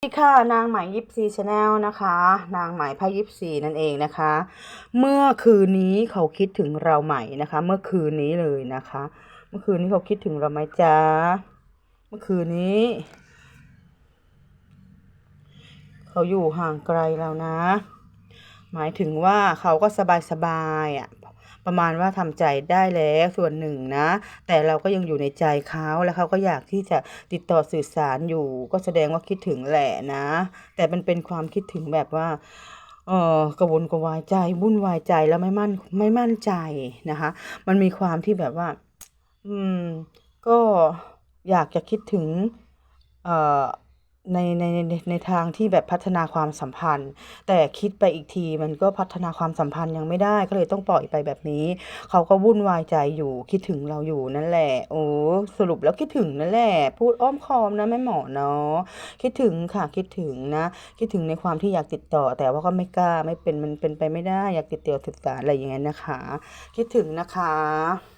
สวัสดีค่ะนางหมายิปซีชาแนลนะคะ นางหมายพายิปซีนั่นเองนะคะ เมื่อคืนนี้เขาคิดถึงเราไหม่นะคะ เมื่อคืนนี้เลยนะคะ เมื่อคืนนี้เขาคิดถึงเราไหมจ๊ะเมื่อคืนนี้ เขาอยู่ห่างไกลเรานะ หมายถึงว่าเขาก็สบายสบายๆอะ ประมาณว่าทำใจได้แล้วส่วนหนึ่งนะ แต่เราก็ยังอยู่ในใจเขาแล้วเขาก็อยากที่จะติดต่อสื่อสารอยู่ ก็แสดงว่าคิดถึงแหละนะ แต่มันเป็นความคิดถึงแบบว่าเออกระวนกระวายใจวุ่นวายใจแล้วไม่มั่นไม่มั่นใจนะคะ มันมีความที่แบบว่า อืม ก็อยากจะคิดถึง เอ่อ ในในในในทางที่แบบพัฒนาความสัมพันธ์ แต่คิดไปอีกทีมันก็พัฒนาความสัมพันธ์ยังไม่ได้ก็เลยต้องปล่อยไปแบบนี้ เขาก็วุ่นวายใจอยู่คิดถึงเราอยู่นั่นแหละ โอ้สรุปแล้วคิดถึงนั่นแหละ พูดอ้อมค้อมนะแม่หมอเนาะคิดถึงค่ะคิดถึงนะ คิดถึงในความที่อยากติดต่อ แต่ว่าก็ไม่กล้าไม่เป็นมันเป็นไปไม่ได้อยากติดต่อสื่อสารอะไรอย่างเงี้ยนะคะ คิดถึงนะคะ